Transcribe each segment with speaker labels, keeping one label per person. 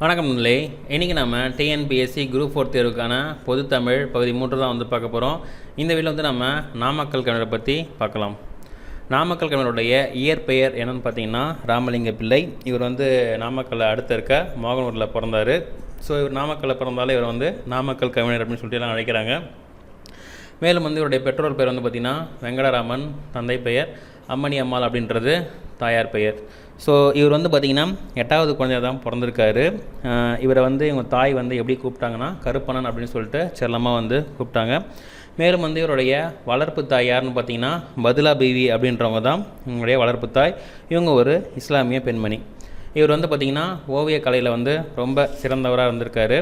Speaker 1: வணக்கம் நிலை இன்றைக்கி நம்ம டிஎன்பிஎஸ்சி குரூப் ஃபோர் தேர்வுக்கான பொதுத்தமிழ் பகுதி மூன்று தான் வந்து பார்க்க போகிறோம் இந்த வீடியோ வந்து நம்ம நாமக்கல் கவிஞரை பற்றி பார்க்கலாம். நாமக்கல் கவிஞருடைய இயற்பெயர் என்னன்னு பார்த்தீங்கன்னா ராமலிங்க பிள்ளை. இவர் வந்து நாமக்கல்லை அடுத்த இருக்க மோகனூரில் பிறந்தார். ஸோ இவர் நாமக்கல்லில் பிறந்தாலே இவர் வந்து நாமக்கல் கவிஞர் அப்படின்னு சொல்லிட்டு எல்லாம் அழைக்கிறாங்க. மேலும் வந்து இவருடைய பெற்றோர் பெயர் வந்து பார்த்திங்கன்னா வெங்கடராமன் தந்தை பெயர் அம்மணி அம்மாள் அப்படின்றது தாயார் பெயர். ஸோ இவர் வந்து பார்த்திங்கன்னா எட்டாவது குழந்தையா தான் பிறந்திருக்காரு. இவரை வந்து இவங்க தாய் வந்து எப்படி கூப்பிட்டாங்கன்னா கருப்பணன் அப்படின்னு சொல்லிட்டு செல்லமாக வந்து கூப்பிட்டாங்க. மேலும் வந்து இவருடைய வளர்ப்பு தாய் யாருன்னு பார்த்தீங்கன்னா பதிலா பீவி அப்படின்றவங்க தான் இவங்களுடைய வளர்ப்பு தாய். இவங்க ஒரு இஸ்லாமிய பெண்மணி. இவர் வந்து பார்த்திங்கன்னா ஓவிய கலையில் வந்து ரொம்ப சிறந்தவராக இருந்திருக்காரு.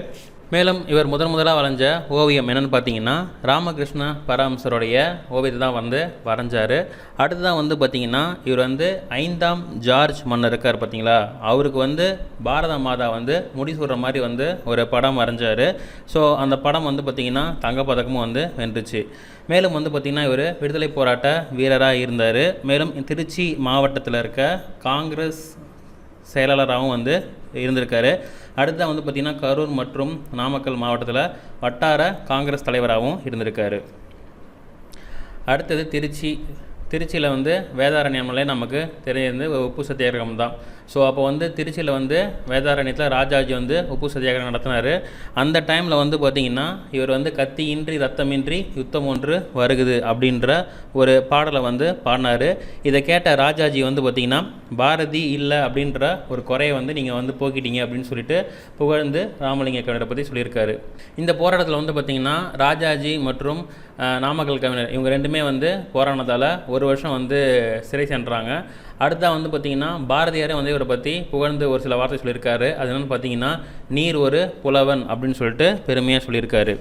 Speaker 1: மேலும் இவர் முதன் முதலாக வரைஞ்ச ஓவியம் என்னென்னு பார்த்தீங்கன்னா ராமகிருஷ்ண பரமசருடைய ஓவியத்தை தான் வந்து வரைஞ்சார். அடுத்ததான் வந்து பார்த்திங்கன்னா இவர் வந்து ஐந்தாம் ஜார்ஜ் மன்னர் இருக்கார் பார்த்தீங்களா? அவருக்கு வந்து பாரத மாதா வந்து முடிசூடுற மாதிரி வந்து ஒரு படம் வரைஞ்சார். ஸோ அந்த படம் வந்து பார்த்திங்கன்னா தங்கப்பதக்கமும் வந்து வென்றுச்சு. மேலும் வந்து பார்த்திங்கன்னா இவர் விடுதலை போராட்ட வீரராக இருந்தார். மேலும் திருச்சி மாவட்டத்தில் இருக்க காங்கிரஸ் செயலாளராகவும் வந்து இருந்திருக்காரு. அடுத்தது வந்து பார்த்திங்கன்னா கரூர் மற்றும் நாமக்கல் மாவட்டத்தில் வட்டார காங்கிரஸ் தலைவராகவும் இருந்திருக்காரு. அடுத்தது திருச்சி திருச்சியில் வந்து வேதாரண்யம்லேயே நமக்கு தெரிஞ்சது உப்பு சத்தியாகிரகம் தான். ஸோ அப்போ வந்து திருச்சியில் வந்து வேதாரண்யத்தில் ராஜாஜி வந்து உப்பு சத்தியாகிரகம் நடத்தினார். அந்த டைமில் வந்து பார்த்திங்கன்னா இவர் வந்து கத்தியின்றி ரத்தமின்றி யுத்தம் ஒன்று வருகுது அப்படின்ற ஒரு பாடலை வந்து பாடினார். இதை கேட்ட ராஜாஜி வந்து பார்த்திங்கன்னா பாரதி இல்லை அப்படின்ற ஒரு குறையை வந்து நீங்கள் வந்து போக்கிட்டீங்க அப்படின்னு சொல்லிட்டு புகழ்ந்து ராமலிங்க கவிஞரை பற்றி சொல்லியிருக்காரு. இந்த போராட்டத்தில் வந்து பார்த்திங்கன்னா ராஜாஜி மற்றும் நாமக்கல் கவிஞர் இவங்க ரெண்டுமே வந்து போராடினதால் ஒரு ஒரு வருஷம் வந்து சிறை சென்றாங்க. அடுத்தா வந்து பார்த்திங்கன்னா பாரதியாரே வந்து இவரை பற்றி புகழ்ந்து ஒரு சில வார்த்தை சொல்லியிருக்காரு. அது என்னென்னு பார்த்தீங்கன்னா நீர் ஒரு புலவன் அப்படின்னு சொல்லிட்டு பெருமையாக சொல்லியிருக்காரு.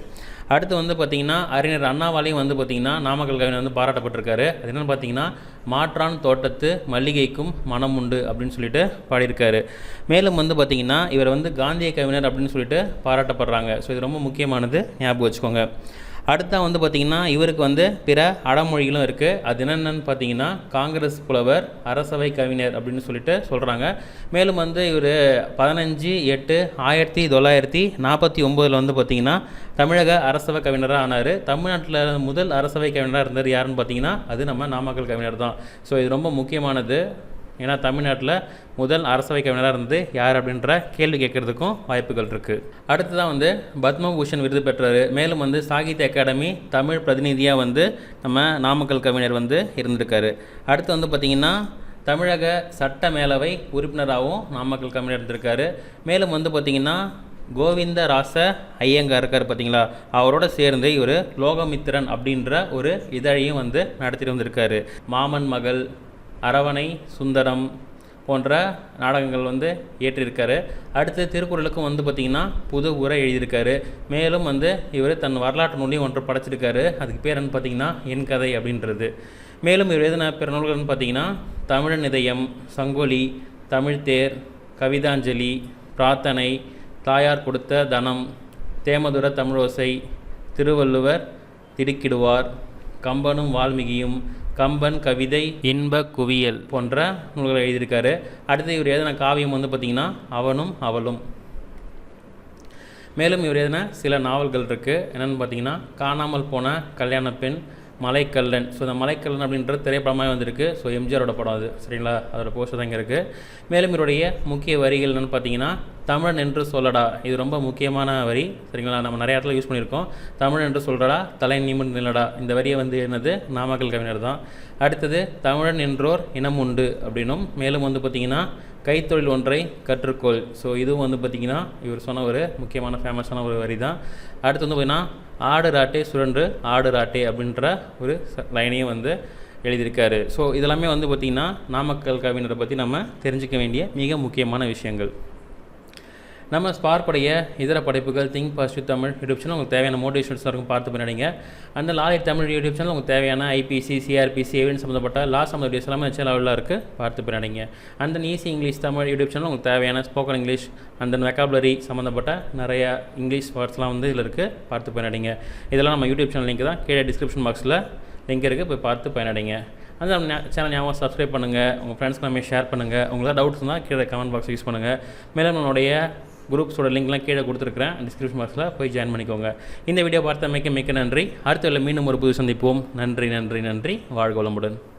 Speaker 1: அடுத்து வந்து பார்த்திங்கன்னா அறிஞர் அண்ணாவாலையும் வந்து பார்த்திங்கன்னா நாமக்கல் கவிஞர் வந்து பாராட்டப்பட்டிருக்காரு. அது என்னென்னு பார்த்தீங்கன்னா மாற்றான் தோட்டத்து மல்லிகைக்கும் மனம் உண்டு அப்படின்னு சொல்லிட்டு பாடியிருக்காரு. மேலும் வந்து பார்த்திங்கன்னா இவர் வந்து காந்திய கவிஞர் அப்படின்னு சொல்லிட்டு பாராட்டப்படுறாங்க. ஸோ இது ரொம்ப முக்கியமானது. ஞாபகம் வச்சுக்கோங்க. அடுத்தா வந்து பார்த்திங்கன்னா இவருக்கு வந்து பிற அடமொழிகளும் இருக்குது அது என்னென்னு பார்த்தீங்கன்னா காங்கிரஸ் புலவர் அரசவை கவிஞர் அப்படின்னு சொல்லிட்டு சொல்கிறாங்க மேலும் வந்து இவர் பதினஞ்சு எட்டு ஆயிரத்தி தொள்ளாயிரத்தி நாற்பத்தி ஒம்போதில் வந்து பார்த்திங்கன்னா தமிழக அரசவை கவிஞராக ஆனார். தமிழ்நாட்டில் முதல் அரசவை கவிஞராக இருந்தார் யாருன்னு பார்த்தீங்கன்னா அது நம்ம நாமக்கல் கவிஞர் தான். ஸோ இது ரொம்ப முக்கியமானது. ஏன்னா தமிழ்நாட்டில் முதல் அரசவை கவிஞராக இருந்து யார் அப்படின்ற கேள்வி கேட்கறதுக்கும் வாய்ப்புகள் இருக்குது அடுத்ததான் வந்து பத்மபூஷன் விருது பெற்றார். மேலும் வந்து சாகித்ய அகாடமி தமிழ் பிரதிநிதியாக வந்து நம்ம நாமக்கல் கவிஞர் வந்து இருந்திருக்காரு. அடுத்து வந்து பார்த்திங்கன்னா தமிழக சட்ட மேலவை உறுப்பினராகவும் நாமக்கல் கவிஞர் இருந்திருக்காரு. மேலும் வந்து பார்த்திங்கன்னா கோவிந்த ராச ஐயங்கார் இருக்கார் பார்த்தீங்களா அவரோட சேர்ந்து இவர் லோகமித்திரன் அப்படின்ற ஒரு இதழையும் வந்து நடத்திட்டு வந்திருக்காரு. மாமன் மகள் அரவணை சுந்தரம் போன்ற நாடகங்கள் வந்து இயற்றியிருக்காரு. அடுத்து திருக்குறளுக்கும் வந்து பார்த்திங்கன்னா புது உரை எழுதியிருக்காரு. மேலும் வந்து இவர் தன் வரலாற்று நூலையும் ஒன்று படைச்சிருக்காரு. அதுக்கு பேர் என்ன பார்த்தீங்கன்னா என் கதை அப்படின்றது. மேலும் இவர் எழுதின பிற நூல்கள்னு பார்த்திங்கன்னா தமிழன் இதயம் சங்கொலி தமிழ்த்தேர் கவிதாஞ்சலி பிரார்த்தனை தாயார் கொடுத்த தனம் தேமதுர தமிழோசை திருவள்ளுவர் திடுக்கிடுவார் கம்பனும் வால்மீகியும் கம்பன் கவிதை இன்ப குவியல் போன்ற நூல்களை எழுதியிருக்காரு. அடுத்து இவர் எழுதின காவியம் வந்து பார்த்திங்கன்னா அவனும் அவளும். மேலும் இவர் எழுதின சில நாவல்கள் இருக்குது என்னென்னு பார்த்தீங்கன்னா காணாமல் போன கல்யாண பெண் மலைக்கல்லன். ஸோ இந்த மலைக்கல்லன் அப்படின்ற திரைப்படமாக வந்திருக்கு. ஸோ எம்ஜிஆரோட படம் அது. சரிங்களா? அதோட போஸ்டர் தான் இங்கே இருக்குது மேலும் இவருடைய முக்கிய வரிகள் என்னென்னு பார்த்தீங்கன்னா தமிழன் என்று சொல்லடா. இது ரொம்ப முக்கியமான வரி. சரிங்களா? நம்ம நிறைய இடத்துல யூஸ் பண்ணியிருக்கோம். தமிழன் என்று சொல்கிறடா தலை நிமிர்ந்து நில்லடா. இந்த வரியை வந்து என்னது? நாமக்கல் கவிஞர் தான். அடுத்தது தமிழன் என்றோர் இனம் உண்டு அப்படின்னும். மேலும் வந்து பார்த்திங்கன்னா கைத்தொழில் ஒன்றை கற்றுக்கொள். ஸோ இதுவும் வந்து பார்த்திங்கன்னா இவர் சொன்ன ஒரு முக்கியமான ஃபேமஸான ஒரு வரி தான். அடுத்து வந்து பார்த்திங்கன்னா ஆடு ராட்டே சுழன்று ஆடு ராட்டே அப்படின்ற ஒரு ச- லைனையும் வந்து எழுதியிருக்காரு. ஸோ இதெல்லாமே வந்து பார்த்திங்கன்னா நாமக்கல் கவிஞரை பற்றி நம்ம தெரிஞ்சுக்க வேண்டிய மிக முக்கியமான விஷயங்கள். நம்ம ஸ்பார்க்குடைய இதர படைப்புகள் think positive Tamil YouTube channel உங்களுக்கு தேவையான மோட்டிவேஷன்ஸ் இருக்கும் பார்த்து பண்ணிடுங்க அந்த லாலி தமிழ் யூடியூப் சேனல் உங்களுக்கு தேவையான ஐபிசி சிஆர்பிசி ஏவின் சம்மந்தப்பட்ட லா சம்மந்த வீடியோஸ் எல்லாமே சேனலில் இருக்குது பார்த்து பண்ணிடுங்க அந்த easy English Tamil YouTube channel உங்களுக்கு தேவையான ஸ்போக்கன் இங்கிலீஷ் அந்த வெக்காபுலரி சம்மந்தப்பட்ட நிறையா இங்கிலீஷ் வேர்ட்ஸ்லாம் வந்து இதில் இருக்குது பார்த்து பண்ணிடுங்க இதெல்லாம் நம்ம யூடியூப் சேனல் லிங்க் தான் கீழே டிஸ்கிரிப்ஷன் பாக்ஸில் லிங்க் இருக்குது போய் பார்த்து பயனடைங்க அந்த சேனல் ஞாபகம் சப்ஸ்கிரைப் பண்ணுங்கள் உங்கள் ஃப்ரெண்ட்ஸ்க்கு எல்லாமே ஷேர் பண்ணுங்கள் உங்களுக்கு டவுட்ஸ் இருந்தால் கீழே கமெண்ட் பாக்ஸ் யூஸ் பண்ணுங்கள் மேலும் நம்மளுடைய குரூப்ஸோட லிங்க்லாம் கீழே கொடுத்துருக்குறேன். டிஸ்கிரிப்ஷன் பாக்ஸில் போய் ஜாயின் பண்ணிக்கோங்க. இந்த வீடியோ பார்த்தமைக்கு மிக்க நன்றி. அடுத்த மீண்டும் ஒரு புது சந்திப்போம். நன்றி நன்றி நன்றி. வாழ்க வளமுடன்.